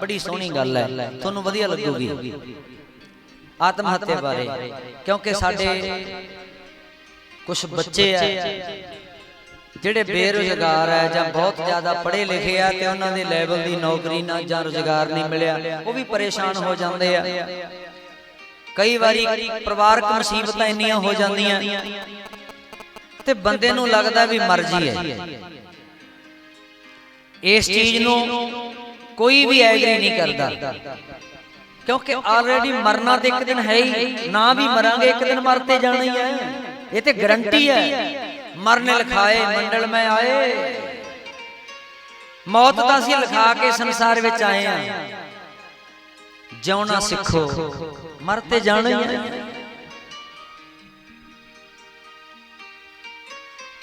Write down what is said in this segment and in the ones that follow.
ਬੜੀ ਸੋਹਣੀ ਗੱਲ ਹੈ। ਤੁਹਾਨੂੰ ਵਧੀਆ ਲੱਗੂਗੀ। ਆਤਮ ਹੱਤਿਆ ਬਾਰੇ। ਕਿਉਂਕਿ ਸਾਡੇ ਕੁਝ ਬੱਚੇ ਆ ਜਿਹੜੇ ਬੇਰੁਜ਼ਗਾਰ ਹੈ ਜਾਂ ਬਹੁਤ ਜ਼ਿਆਦਾ ਪੜ੍ਹੇ ਲਿਖੇ ਆ ਤੇ ਉਹਨਾਂ ਦੇ ਲੈਵਲ ਦੀ ਨੌਕਰੀ ਨਾ ਜਾਂ ਰੁਜ਼ਗਾਰ ਨਹੀਂ ਮਿਲਿਆ ਉਹ ਵੀ ਪਰੇਸ਼ਾਨ ਹੋ ਜਾਂਦੇ ਆ। ਕਈ ਵਾਰੀ ਪਰਿਵਾਰਕ ਮੁਸੀਬਤਾਂ ਇੰਨੀਆਂ ਹੋ ਜਾਂਦੀਆਂ। ਤੇ ਬੰਦੇ ਨੂੰ ਲੱਗਦਾ ਵੀ ਮਰਜ਼ੀ ਹੈ। ਇਸ ਚੀਜ਼ ਨੂੰ ਕੋਈ ਵੀ ਐਗਰੀ ਨਹੀਂ ਕਰਦਾ। ਕਿਉਂਕਿ ਆਲਰੇਡੀ ਮਰਨਾ ਤੇ ਇੱਕ ਦਿਨ ਹੈ ਹੀ ਨਾ ਵੀ ਮਰਾਂਗੇ ਇੱਕ ਦਿਨ ਮਰਤੇ ਜਾਣਾ ਹੀ ਹੈ। ਇਹ ਤੇ ਗਰੰਟੀ ਹੈ। ਮਰਨ ਲਿਖਾਏ ਮੰਡਲ ਮੈਂ ਆਏ। ਮੌਤ ਤਾਂ ਅਸੀਂ ਲਿਖਾ ਕੇ ਸੰਸਾਰ ਵਿੱਚ ਆਏ ਆ ਜਿਉਣਾ ਸਿੱਖੋ। ਮਰਤੇ ਜਾਣਾ ਹੀ ਹੈ।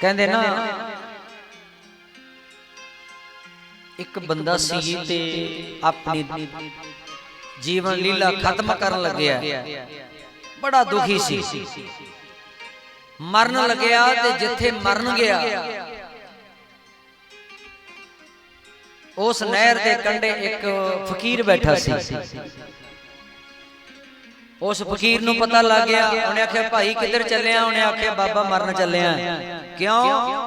ਕਹਿੰਦੇ ਨਾ ਇੱਕ ਬੰਦਾ ਸੀ ਤੇ ਆਪਣੀ ਜੀਵਨ ਲੀਲਾ ਖਤਮ ਕਰਨ ਲੱਗਿਆ। ਬੜਾ ਦੁਖੀ ਸੀ। ਮਰਨ ਲੱਗਿਆ ਤੇ ਜਿੱਥੇ ਮਰਨ ਗਿਆ। ਉਸ ਨਹਿਰ ਦੇ ਕੰਢੇ ਇੱਕ ਫਕੀਰ ਬੈਠਾ ਸੀ। ਉਸ ਫਕੀਰ ਨੂੰ ਪਤਾ ਲੱਗ ਗਿਆ ਉਹਨੇ ਆਖਿਆ ਭਾਈ ਕਿੱਧਰ ਚੱਲਿਆ? ਉਹਨੇ ਆਖਿਆ ਬਾਬਾ ਮਰਨ ਚੱਲਿਆ। ਕਿਉਂ?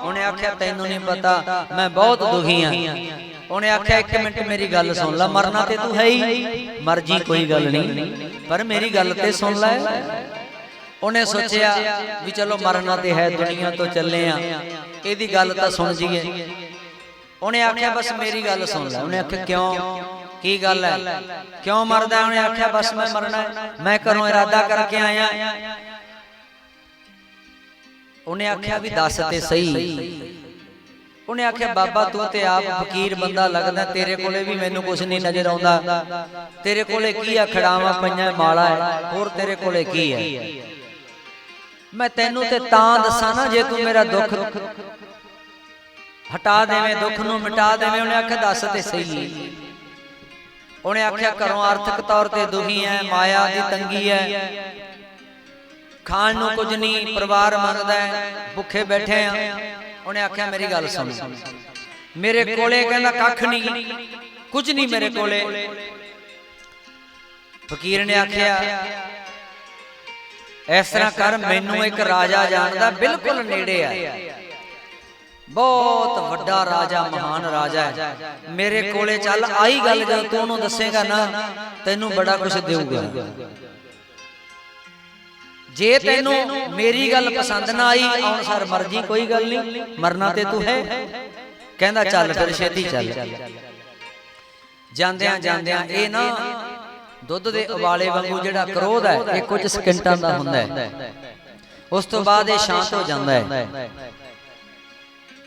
ਉਹਨੇ ਆਖਿਆ ਤੈਨੂੰ ਨਹੀਂ ਪਤਾ ਮੈਂ ਬਹੁਤ ਦੁਖੀ ਹਾਂ। ਉਹਨੇ ਆਖਿਆ, ਇੱਕ ਮਿੰਟ ਮੇਰੀ ਗੱਲ ਸੁਣ ਲੈ, ਮਰਨਾ ਤੇ ਤੂੰ ਹੈ ਹੀ। ਮਰਜ਼ੀ ਕੋਈ ਗੱਲ ਨਹੀਂ, ਪਰ ਮੇਰੀ ਗੱਲ ਤੇ ਸੁਣ ਲੈ। ਉਹਨੇ ਸੋਚਿਆ ਵੀ ਚਲੋ ਮਰਨਾ ਤੇ ਹੈ, ਦੁਨੀਆ ਤੋਂ ਚੱਲੇ ਆ। ਇਹਦੀ ਗੱਲ ਤਾਂ ਸੁਣ ਜੀਏ ਉਹਨੇ ਆਖਿਆ, ਬਸ ਮੇਰੀ ਗੱਲ ਸੁਣ ਲੈ। ਉਹਨੇ ਆਖਿਆ, ਕਿਉਂ? ਕੀ ਗੱਲ ਹੈ? ਕਿਉਂ ਮਰਦਾ ਉਹਨੇ ਆਖਿਆ, ਬਸ ਮੈਂ ਮਰਨਾ ਮੈਂ ਘਰੋਂ ਇਰਾਦਾ ਕਰਕੇ ਆਇਆ। ਉਹਨੇ ਆਖਿਆ ਵੀ ਦੱਸ ਤੇ ਸਹੀ। ਉਹਨੇ ਆਖਿਆ ਬਾਬਾ ਤੂੰ ਤੇ ਆਪ ਫਕੀਰ ਬੰਦਾ ਲੱਗਦਾ ਤੇਰੇ ਕੋਲੇ ਵੀ ਮੈਨੂੰ ਕੁਝ ਨਹੀਂ ਨਜ਼ਰ ਆਉਂਦਾ। ਤੇਰੇ ਕੋਲੇ ਕੀ ਆ ਖੜਾਵਾਂ ਪਈਆਂ ਮਾਲਾ ਹੈ। ਹੋਰ ਤੇਰੇ ਕੋਲੇ ਕੀ ਹੈ? ਮੈਂ ਤੈਨੂੰ ਤੇ ਤਾਂ ਦੱਸਾਂ ਨਾ ਜੇ ਤੂੰ ਮੇਰਾ ਦੁੱਖ ਹਟਾ ਦੇਵੇਂ ਦੁੱਖ ਨੂੰ ਮਿਟਾ ਦੇਵੇਂ ਉਹਨੇ ਆਖਿਆ ਦੱਸ ਤੇ ਸਹੀ। ਉਹਨੇ ਆਖਿਆ ਘਰੋਂ ਆਰਥਿਕ ਤੌਰ ਤੇ ਦੁਖੀ ਐ ਮਾਇਆ ਦੀ ਤੰਗੀ ਐ ਖਾਣ ਨੂੰ ਕੁਝ ਨਹੀਂ ਪਰਿਵਾਰ ਮੰਗਦਾ ਭੁੱਖੇ ਬੈਠੇ ਆ ਉਹਨੇ ਆਖਿਆ ਮੇਰੀ ਗੱਲ ਸੁਣ। ਮੇਰੇ ਕੋਲੇ ਕਹਿੰਦਾ ਕੱਖ ਨਹੀਂ। ਕੁਝ ਨਹੀਂ ਮੇਰੇ ਕੋਲੇ। ਫਕੀਰ ਨੇ ਆਖਿਆ ਇਸ ਤਰ੍ਹਾਂ ਕਰ ਮੈਨੂੰ ਇੱਕ ਰਾਜਾ ਜਾਣਦਾ ਬਿਲਕੁਲ ਨੇੜੇ ਆ। ਬਹੁਤ ਵੱਡਾ ਰਾਜਾ ਮਹਾਨ ਰਾਜਾ ਹੈ। ਮੇਰੇ ਕੋਲੇ ਚੱਲ ਆਈ ਗੱਲ ਜਦੋਂ ਤੂੰ ਉਹਨੂੰ ਦੱਸੇਗਾ ਨਾ ਤੈਨੂੰ ਬੜਾ ਕੁਝ ਦੇਊਗਾ। ਜੇ ਤੈਨੂੰ ਮੇਰੀ ਗੱਲ ਪਸੰਦ ਨਾ ਆਈ ਆਉਣ ਸਰ ਮਰਜ਼ੀ ਕੋਈ ਗੱਲ ਨਹੀਂ। ਮਰਨਾ ਤੇ ਤੂੰ ਹੈ। ਕਹਿੰਦਾ ਚੱਲ ਫਿਰ ਛੇਤੀ ਚੱਲ। ਜਾਂਦਿਆਂ ਜਾਂਦਿਆਂ ਇਹ ਨਾ ਦੁੱਧ ਦੇ ਉਬਾਲੇ ਵਾਂਗੂ ਜਿਹੜਾ ਕਰੋਧ ਹੈ ਇਹ ਕੁਝ ਸਕਿੰਟਾਂ ਦਾ ਹੁੰਦਾ ਹੈ। ਉਸ ਤੋਂ ਬਾਅਦ ਇਹ ਸ਼ਾਂਤ ਹੋ ਜਾਂਦਾ ਹੈ।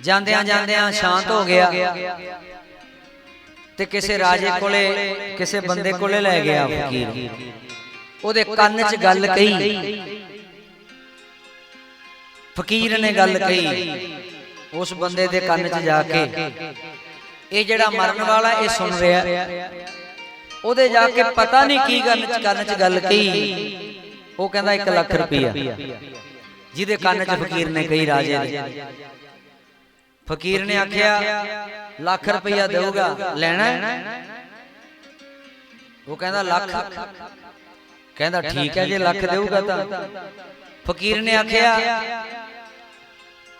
ਜਾਂਦਿਆਂ ਜਾਂਦਿਆਂ ਸ਼ਾਂਤ ਹੋ ਗਿਆ। ਤੇ ਕਿਸੇ ਰਾਜੇ ਕੋਲੇ ਕਿਸੇ ਬੰਦੇ ਕੋਲੇ ਲੈ ਗਿਆ ਫਕੀਰ। ਉਹਦੇ ਕੰਨ 'ਚ ਗੱਲ ਕਹੀ। ਫਕੀਰ ਨੇ ਗੱਲ ਕਹੀ। ਉਸ ਬੰਦੇ ਦੇ ਕੰਨ 'ਚ ਜਾ ਕੇ। ਇਹ ਜਿਹੜਾ ਮਰਨ ਵਾਲਾ ਇਹ ਸੁਣ ਰਿਹਾ। ਉਹਦੇ ਜਾ ਕੇ ਪਤਾ ਨਹੀਂ ਕੀ ਗੱਲ 'ਚ ਕੰਨ 'ਚ ਗੱਲ ਕਹੀ। ਉਹ ਕਹਿੰਦਾ 1 ਲੱਖ ਰੁਪਈਆ। ਜਿਹਦੇ ਕੰਨ 'ਚ ਫਕੀਰ ਨੇ ਕਹੀ ਰਾਜੇ ਦੇ ਫਕੀਰ ਨੇ ਆਖਿਆ ਲੱਖ ਰੁਪਈਆ ਦੇਊਗਾ। ਲੈਣਾ ਉਹ ਕਹਿੰਦਾ ਲੱਖ। ਕਹਿੰਦਾ ਠੀਕ ਹੈ ਜੇ ਲੱਖ ਦੇਊਗਾ ਤਾਂ। ਫਕੀਰ ਨੇ ਆਖਿਆ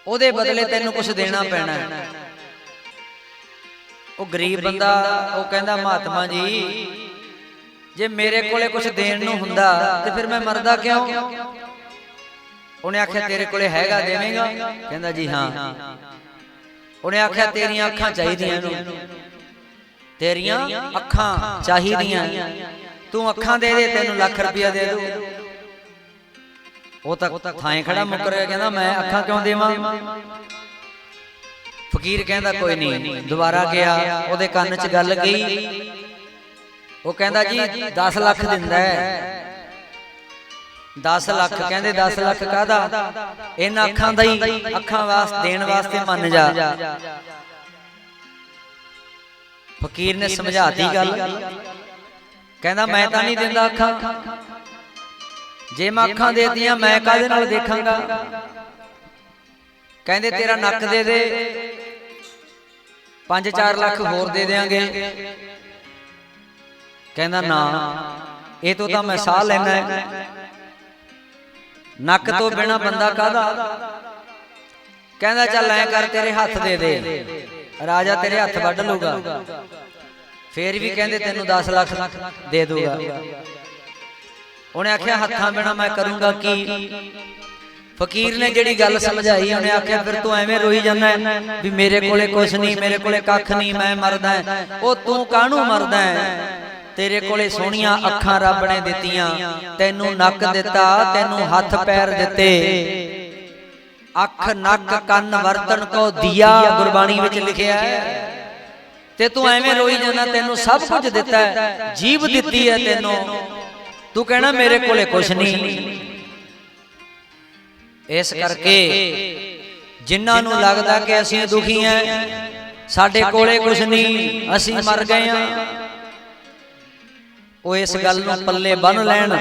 ਉਹਦੇ ਬਦਲੇ ਤੈਨੂੰ ਕੁਝ ਦੇਣਾ ਪੈਣਾ ਉਹ ਗਰੀਬ ਬੰਦਾ ਉਹ ਕਹਿੰਦਾ ਮਹਾਤਮਾ ਜੀ ਜੇ ਮੇਰੇ ਕੋਲੇ ਕੁਝ ਦੇਣ ਨੂੰ ਹੁੰਦਾ ਤੇ ਫਿਰ ਮੈਂ ਮਰਦਾ ਕਿਉਂ? ਉਹਨੇ ਆਖਿਆ ਤੇਰੇ ਕੋਲੇ ਹੈਗਾ ਦੇਵੇਂਗਾ? ਕਹਿੰਦਾ ਜੀ ਹਾਂ। ਉਹਨੇ ਆਖਿਆ ਤੇਰੀਆਂ ਅੱਖਾਂ ਚਾਹੀਦੀਆਂ ਇਹਨੂੰ। ਤੇਰੀਆਂ ਅੱਖਾਂ ਚਾਹੀਦੀਆਂ ਤੂੰ ਅੱਖਾਂ ਦੇ ਦੇ ਤੈਨੂੰ ਲੱਖ ਰੁਪਇਆ ਦੇ ਦੂ। ਉਹ ਤਾਂ ਥਾਂ ਖੜਾ ਮੁੱਕਰ ਗਿਆ ਕਹਿੰਦਾ ਮੈਂ ਅੱਖਾਂ ਕਿਉਂ ਦੇਵਾਂ? ਫਕੀਰ ਕਹਿੰਦਾ ਕੋਈ ਨਹੀਂ ਦੁਬਾਰਾ ਗਿਆ ਉਹਦੇ ਕੰਨ 'ਚ ਗੱਲ ਗਈ। ਉਹ ਕਹਿੰਦਾ ਜੀ 10 ਲੱਖ ਦਿੰਦਾ ਹੈ। 10 ਲੱਖ ਕਹਿੰਦੇ 10 ਲੱਖ ਕਾਦਾ ਇਹਨਾਂ ਅੱਖਾਂ ਦਾ ਹੀ ਅੱਖਾਂ ਵਾਸਤੇ ਦੇਣ ਵਾਸਤੇ ਮੰਨ ਜਾ। ਫਕੀਰ ਨੇ ਸਮਝਾਤੀ ਗੱਲ। ਕਹਿੰਦਾ ਮੈਂ ਤਾਂ ਨਹੀਂ ਦਿੰਦਾ ਅੱਖਾਂ। ਜੇ ਮੈਂ ਅੱਖਾਂ ਦੇਤੀਆਂ ਮੈਂ ਕਾਹਦੇ ਨਾਲ ਦੇਖਾਂਗਾ? ਕਹਿੰਦੇ ਤੇਰਾ ਨੱਕ ਦੇ ਦੇ। 5-4 ਲੱਖ ਹੋਰ ਦੇ ਦੇਾਂਗੇ। ਕਹਿੰਦਾ ਨਾ ਇਹ ਤੋਂ ਤਾਂ ਮੈਂ ਸਾਹ ਲੈਣਾ ਨੱਕ ਤੋਂ ਬਿਨਾ ਬੰਦਾ ਕਾਹਦਾ? ਕਹਿੰਦਾ? ਚੱਲ ਐ ਕਰ ਤੇਰੇ ਹੱਥ ਦੇ ਦੇ। ਰਾਜਾ ਤੇਰੇ ਹੱਥ ਵੱਢ ਲੂਗਾ ਫੇਰ ਵੀ ਕਹਿੰਦੇ ਤੈਨੂੰ 10 ਲੱਖ ਦੇ ਦੂਗਾ ਉਹਨੇ ਆਖਿਆ ਹੱਥਾਂ ਬਿਨਾ ਮੈਂ ਕਰੂੰਗਾ ਕੀ? ਫਕੀਰ ਨੇ ਜਿਹੜੀ ਗੱਲ ਸਮਝਾਈ ਉਹਨੇ ਆਖਿਆ ਫਿਰ ਤੂੰ ਐਵੇਂ ਰੋਈ ਜਾਂਦਾ ਹੈ ਵੀ ਮੇਰੇ ਕੋਲੇ ਕੁਛ ਨਹੀਂ ਮੇਰੇ ਕੋਲੇ ਕੱਖ ਨਹੀਂ ਮੈਂ ਮਰਦਾ। ਉਹ ਤੂੰ ਕਾਹਨੂੰ ਮਰਦਾ? ਤੇਰੇ ਕੋਲੇ ਸੋਹਣੀਆਂ ਅੱਖਾਂ ਰੱਬ ਨੇ ਦਿੱਤੀਆਂ ਤੈਨੂੰ ਨੱਕ ਦਿੱਤਾ ਤੈਨੂੰ ਹੱਥ ਪੈਰ ਦਿੱਤੇ। ਅੱਖ ਨੱਕ ਕੰਨ ਵਰਤਨ ਕੋ ਦਿਆ ਗੁਰਬਾਣੀ ਵਿੱਚ ਲਿਖਿਆ ਹੈ। ਤੇ ਤੂੰ ਐਵੇਂ ਰੋਈ ਜਾਂਦਾ ਤੈਨੂੰ ਸਭ ਕੁਝ ਦਿੱਤਾ ਹੈ। ਜੀਵ ਦਿੱਤੀ ਹੈ ਤੈਨੂੰ ਤੂੰ ਕਹਿਣਾ ਮੇਰੇ ਕੋਲੇ ਕੁਛ ਨਹੀਂ। ਇਸ ਕਰਕੇ ਜਿਨ੍ਹਾਂ ਨੂੰ ਲੱਗਦਾ ਕਿ ਅਸੀਂ ਦੁਖੀ ਹਾਂ ਸਾਡੇ ਕੋਲੇ ਕੁਛ ਨਹੀਂ ਅਸੀਂ ਮਰ ਗਏ ਹਾਂ। ਉਹ ਇਸ ਗੱਲ ਨੂੰ ਪੱਲੇ ਬੰਨ ਲੈਣ।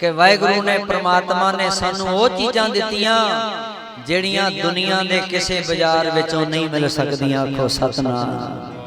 ਕਿ ਵਾਹਿਗੁਰੂ ਨੇ ਪ੍ਰਮਾਤਮਾ ਨੇ ਸਾਨੂੰ ਉਹ ਚੀਜ਼ਾਂ ਦਿੱਤੀਆਂ ਜਿਹੜੀਆਂ ਦੁਨੀਆ ਦੇ ਕਿਸੇ ਬਾਜ਼ਾਰ ਵਿੱਚੋਂ ਨਹੀਂ ਮਿਲ ਸਕਦੀਆਂ। ਆਖੋ ਸਤਨਾਮ।